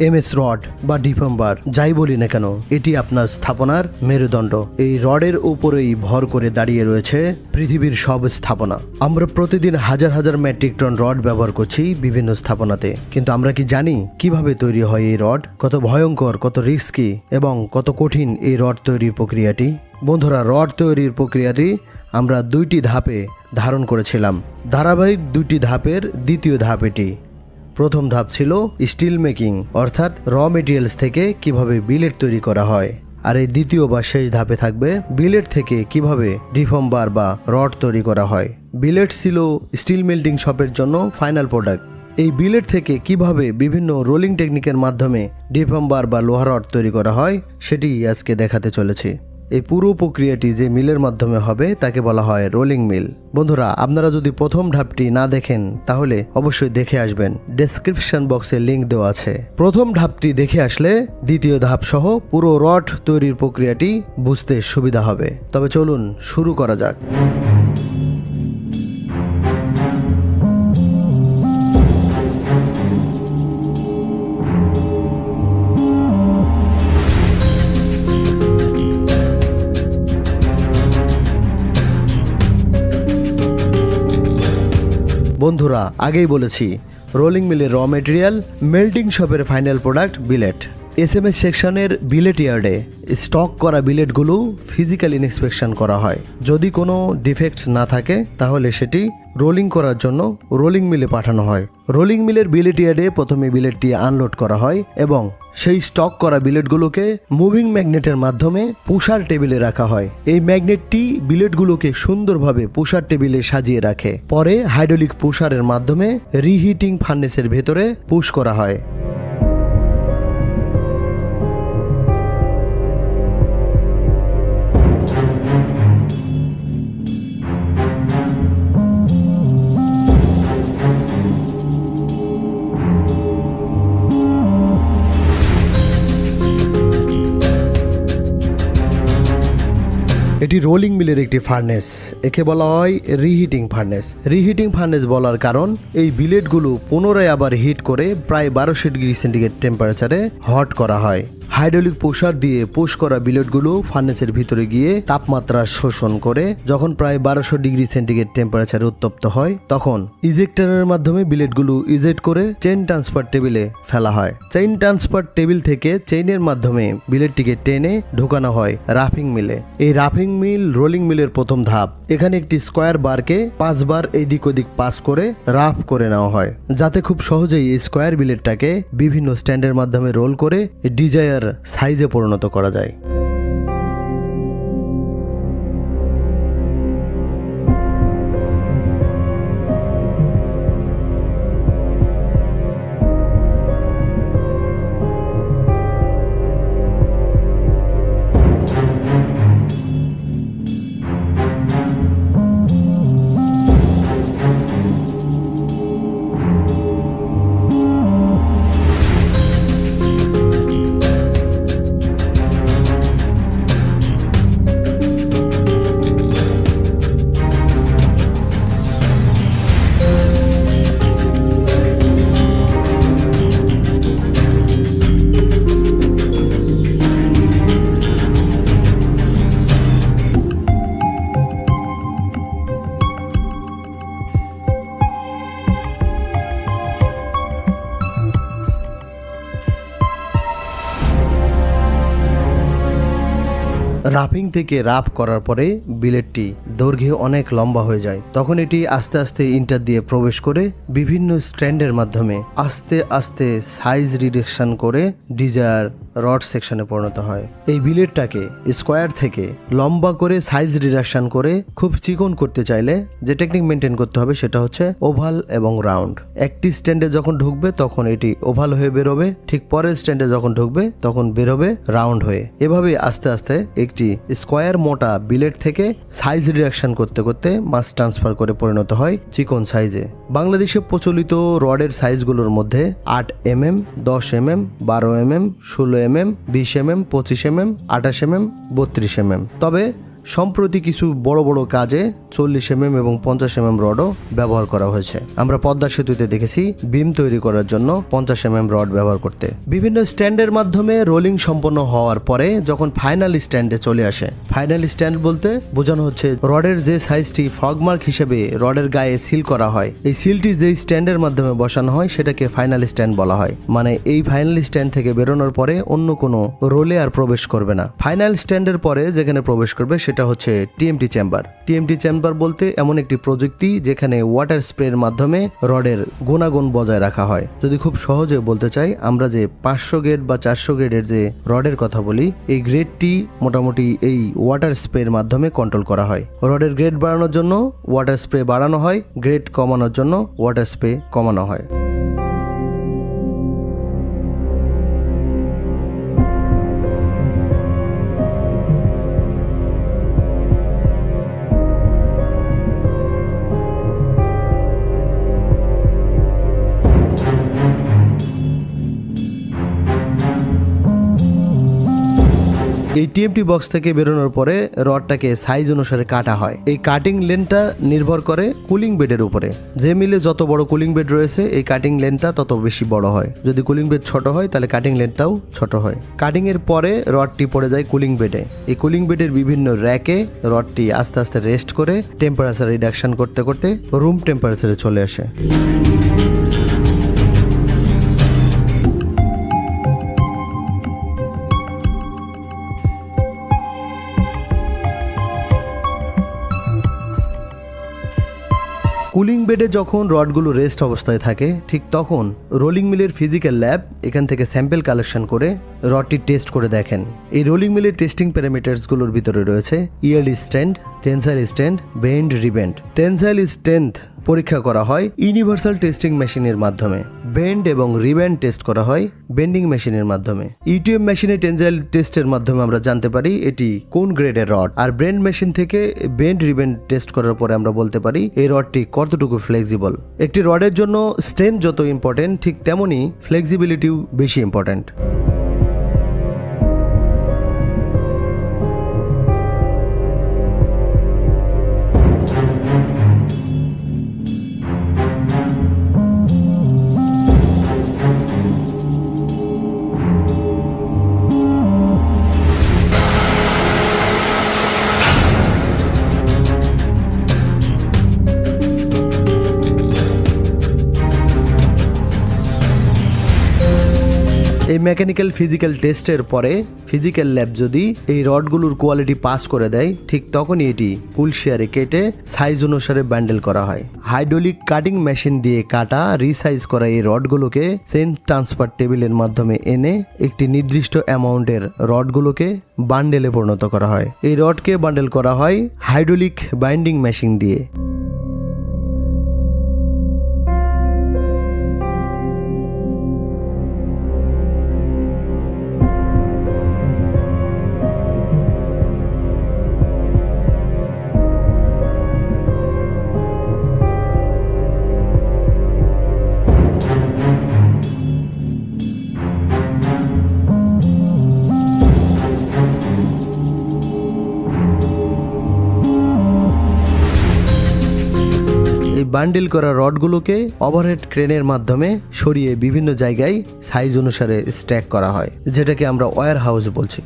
MS rod বা ডিফেম্বার যাই বলি না কেন, এটি আপনার স্থাপনার মেরুদণ্ড। এই রডের উপরেই ভর করে দাঁড়িয়ে রয়েছে পৃথিবীর সব স্থাপনা। আমরা প্রতিদিন হাজার হাজার মেট্রিক টন রড ব্যবহার করছি বিভিন্ন স্থাপনাতে। কিন্তু আমরা কি জানি কীভাবে তৈরি হয় এই রড? কত ভয়ঙ্কর, কত রিস্কি এবং কত কঠিন এই রড তৈরির প্রক্রিয়াটি? বন্ধুরা, রড তৈরির প্রক্রিয়াটি আমরা দুইটি ধাপে ধারণ করেছিলাম। ধারাবাহিক দুইটি ধাপের দ্বিতীয় ধাপ এটি। প্রথম ধাপ ছিল স্টিল মেকিং অর্থাৎ র মেটেরিয়ালস থেকে কীভাবে বিলেট তৈরি করা হয়। আর এই দ্বিতীয় বা শেষ ধাপে থাকবে বিলেট থেকে কীভাবে ডিফর্ম বার বা রড তৈরি করা হয়। বিলেট ছিল স্টিল মেল্টিং শপের জন্য ফাইনাল প্রোডাক্ট এই বিলেট থেকে কীভাবে বিভিন্ন রোলিং টেকনিকের মাধ্যমে ডিফর্ম বার বা লোহা রড তৈরি করা হয়, সেটি আজকে দেখাতে চলেছি। এই পুরো প্রক্রিয়াটি যে মিলের মাধ্যমে হবে, তাকে বলা হয় রোলিং মিল। বন্ধুরা, আপনারা যদি প্রথম ধাপটি না দেখেন, তাহলে অবশ্যই দেখে আসবেন। ডেসক্রিপশন বক্সে লিংক দেওয়া আছে। প্রথম ধাপটি দেখে আসলে দ্বিতীয় ধাপ সহ পুরো রড তৈরির প্রক্রিয়াটি বুঝতে সুবিধা হবে। তবে চলুন শুরু করা যাক। বন্ধুরা, আগেই বলেছি রোলিং মিলের র মেটেরিয়াল মেল্টিং শপের final product billet S M S সেকশনের বিলেট ইয়ার্ডে স্টক করা বিলেটগুলো ফিজিক্যাল ইনস্পেকশন করা হয়। যদি কোনো ডিফেক্টস না থাকে, তাহলে সেটি রোলিং করার জন্য রোলিং মিলে পাঠানো হয়। রোলিং মিলের বিলেট ইয়ার্ডে প্রথমে বিলেটটি আনলোড করা হয় এবং সেই স্টক করা বিলেটগুলোকে মুভিং ম্যাগনেটের মাধ্যমে পুষার টেবিলে রাখা হয়। এই ম্যাগনেটটি বিলেটগুলোকে সুন্দরভাবে পুষার টেবিলে সাজিয়ে রাখে। পরে হাইড্রোলিক পুষারের মাধ্যমে রিহিটিং ফার্নেসের ভেতরে পুশ করা হয়। এটি রোলিং মিলের একটি ফার্নেস। একে বলা হয় রিহিটিং ফার্নেস। রিহিটিং ফার্নেস বলার কারণ, এই বিলেটগুলো পুনরায় আবার হিট করে প্রায় বারোশো ডিগ্রি সেন্টিগ্রেড টেম্পারেচারে হট করা হয়। হাইড্রোলিক পোষার দিয়ে পোষ করা বিলেটগুলো ফার্নেসের ভিতরে গিয়ে তাপমাত্রা শোষণ করে, যখন প্রায় বারোশো ডিগ্রি সেন্টিগ্রেড টেম্পারেচারে উত্তপ্ত হয়, তখন ইজেক্টরের মাধ্যমে বিলেটগুলো ইজেক্ট করে চেইন ট্রান্সফার টেবিলে ফেলা হয়। চেইন ট্রান্সফার টেবিল থেকে চেইনের মাধ্যমে বিলেটটিকে টেনে ঢোকানো হয় রাফিং মিলে এই রাফিং মিল রোলিং মিলের প্রথম ধাপ। এখানে একটি স্কোয়ার বারকে পাঁচবার এদিক ওদিক পাস করে রাফ করে নেওয়া হয়, যাতে খুব সহজেই এই স্কোয়ার বিলেটটাকে বিভিন্ন স্ট্যান্ডের মাধ্যমে রোল করে, ডিজায়ার সাইজে পরিণত করা যায়। রাফিং থেকে রাফ করার পরে বিলেটটি দৈর্ঘ্যে অনেক লম্বা হয়ে যায়। তখন এটি আস্তে আস্তে ইন্টার দিয়ে প্রবেশ করে বিভিন্ন স্ট্যান্ডের মাধ্যমে আস্তে আস্তে সাইজ রিডাকশন করে ডিজায়ার রড সেকশনে পরিণত হয়। এই বিলেটটাকে স্কোয়ার থেকে লম্বা করে সাইজ রিডাকশন করে খুব চিকন করতে চাইলে যে টেকনিক মেনটেন করতে হবে সেটা হচ্ছে ওভাল এবং রাউন্ড। একটি স্ট্যান্ডে যখন ঢুকবে তখন এটি ওভাল হয়ে বেরোবে, ঠিক পরের স্ট্যান্ডে যখন ঢুকবে তখন বেরোবে রাউন্ড হয়ে। এভাবে আস্তে আস্তে একটি স্কোয়ার মোটা বিলেট থেকে সাইজ রিডাকশন করতে করতে মাছ ট্রান্সফার করে পরিণত হয় চিকন সাইজে। বাংলাদেশে প্রচলিত রডের সাইজগুলোর মধ্যে আট এম এম দশ এম এম বারো এম এম ষোলো এম এম বিশ এম এম পঁচিশ এম এম আঠাশ এম এম বত্রিশ এম এম তবে সম্প্রতি কিছু বড় বড় কাজে চল্লিশ এমএম এবং পঞ্চাশ এমএম রডও ব্যবহার করা হয়েছে। আমরা পদ্মা সেতুতে দেখেছি বিম তৈরি করার জন্য পঞ্চাশ এমএম রড ব্যবহার করতে। বিভিন্ন স্ট্যান্ডের মাধ্যমে রোলিং সম্পন্ন হওয়ার পরে যখন ফাইনাল স্ট্যান্ডে চলে আসে, ফাইনাল স্ট্যান্ড বলতে বোঝানো হচ্ছে রডের যে সাইজটি ফগমার্ক হিসেবে রডের গায়ে সিল করা হয়, এই সিলটি যেই স্ট্যান্ডের মাধ্যমে বসানো হয় সেটাকে ফাইনাল স্ট্যান্ড বলা হয়। মানে এই ফাইনাল স্ট্যান্ড থেকে বেরোনোর পরে অন্য কোনো রোলে আর প্রবেশ করবে না। ফাইনাল স্ট্যান্ডের পরে যেখানে প্রবেশ করবে সেটা হচ্ছে টিএমটি চেম্বার। টিএমটি চেম্বার বলতে এমন একটি প্রযুক্তি যেখানে ওয়াটার স্প্রের মাধ্যমে রডের গুণাগুণ বজায় রাখা হয়। যদি খুব সহজে বলতে চাই, আমরা যে পাঁচশো গ্রেড বা চারশো গ্রেডের যে রডের কথা বলি, এই গ্রেডটি মোটামুটি এই ওয়াটার স্প্রের মাধ্যমে কন্ট্রোল করা হয়। রডের গ্রেড বাড়ানোর জন্য ওয়াটার স্প্রে বাড়ানো হয়, গ্রেড কমানোর জন্য ওয়াটার স্প্রে কমানো হয়। টিএমটি বক্স থেকে বেরোনোর পরে রডটাকে সাইজ অনুসারে কাটা হয়। এই কাটিং লেনটা নির্ভর করে কুলিং বেডের উপরে। যে মিলে যত বড় কুলিং বেড রয়েছে, এই কাটিং লেনটা তত বেশি বড় হয়। যদি কুলিং বেড ছোট হয়, তাহলে কাটিং লেনটাও ছোট হয়। কাটিং এর পরে রডটি পড়ে যায় কুলিং বেডে। এই কুলিং বেডের বিভিন্ন র্যাকে রডটি আস্তে আস্তে রেস্ট করে টেম্পারেচার রিডাকশন করতে করতে রুম টেম্পারেচারে চলে আসে। কুলিং বেডে যখন রডগুলো রেস্ট অবস্থায় থাকে, ঠিক তখন রোলিং মিলের ফিজিক্যাল ল্যাব এখান থেকে স্যাম্পেল কালেকশন করে রডটি টেস্ট করে দেখেন। এই রোলিং মিলের টেস্টিং প্যারামিটার্সগুলোর ভিতরে রয়েছে yearly stand tensile stand bend rebend tensile strength পরীক্ষা করা হয় ইউনিভার্সাল টেস্টিং মেশিনের মাধ্যমে। বেন্ড এবং রিব্যান্ড টেস্ট করা হয় বেন্ডিং মেশিনের মাধ্যমে। ইউটিএম মেশিনে টেনজাইল টেস্টের মাধ্যমে আমরা জানতে পারি এটি কোন গ্রেডের রড আর ব্রেন্ড মেশিন থেকে বেন্ড রিবেন্ড টেস্ট করার পরে আমরা বলতে পারি এই রডটি কতটুকু ফ্লেক্সিবল একটি রডের জন্য স্ট্রেংথ যত ইম্পর্টেন্ট ঠিক তেমনই ফ্লেক্সিবিলিটিও বেশি ইম্পর্টেন্ট মেকানিক্যাল ফিজিক্যাল টেস্টের পরে ফিজিক্যাল ল্যাব যদি এই রডগুলোর কোয়ালিটি পাস করে দেয়, ঠিক তখনই এটি কুলশিয়ারে কেটে সাইজ অনুসারে ব্যান্ডেল করা হয়। হাইড্রোলিক কাটিং মেশিন দিয়ে কাটা রিসাইজ করা এই রডগুলোকে সেন্ট ট্রান্সফার টেবিলের মাধ্যমে এনে একটি নির্দিষ্ট অ্যামাউন্টের রডগুলোকে বান্ডেলে পরিণত করা হয়। এই রডকে বান্ডেল করা হয় হাইড্রোলিক বাইন্ডিং মেশিন দিয়ে। বান্ডিল করা রডগুলোকে ওভারহেড ক্রেনের মাধ্যমে সরিয়ে বিভিন্ন জায়গায় সাইজ অনুসারে স্ট্যাক করা হয়, যেটাকে আমরা ওয়ার হাউস বলছি।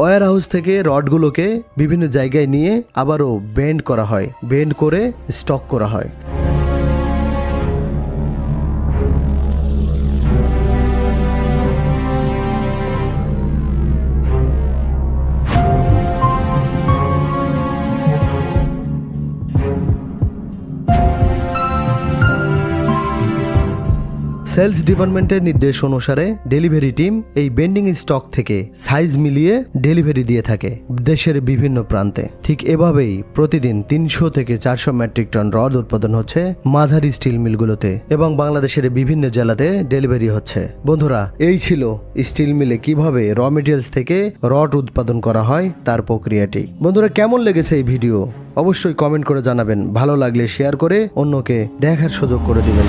এই ওয়্যার হাউস থেকে রডগুলোকে বিভিন্ন জায়গায় নিয়ে আবারও বেন্ড করা হয়। বেন্ড করে স্টক করা হয়। সেলস ডিপার্টমেন্টের নির্দেশ অনুসারে ডেলিভারি টিম এই বেন্ডিং স্টক থেকে সাইজ মিলিয়ে ডেলিভারি দিয়ে থাকে দেশের বিভিন্ন প্রান্তে। ঠিক এভাবেই প্রতিদিন তিনশো থেকে চারশো মেট্রিক টন রড উৎপাদন হচ্ছে মাঝারি স্টিল মিলগুলোতে এবং বাংলাদেশের বিভিন্ন জেলাতে ডেলিভারি হচ্ছে। বন্ধুরা, এই ছিল স্টিল মিলে কীভাবে র মেটেরিয়ালস থেকে রড উৎপাদন করা হয় তার প্রক্রিয়াটি। বন্ধুরা, কেমন লেগেছে এই ভিডিও? অবশ্যই কমেন্ট করে জানাবেন। ভালো লাগলে শেয়ার করে অন্যকে দেখার সুযোগ করে দিবেন।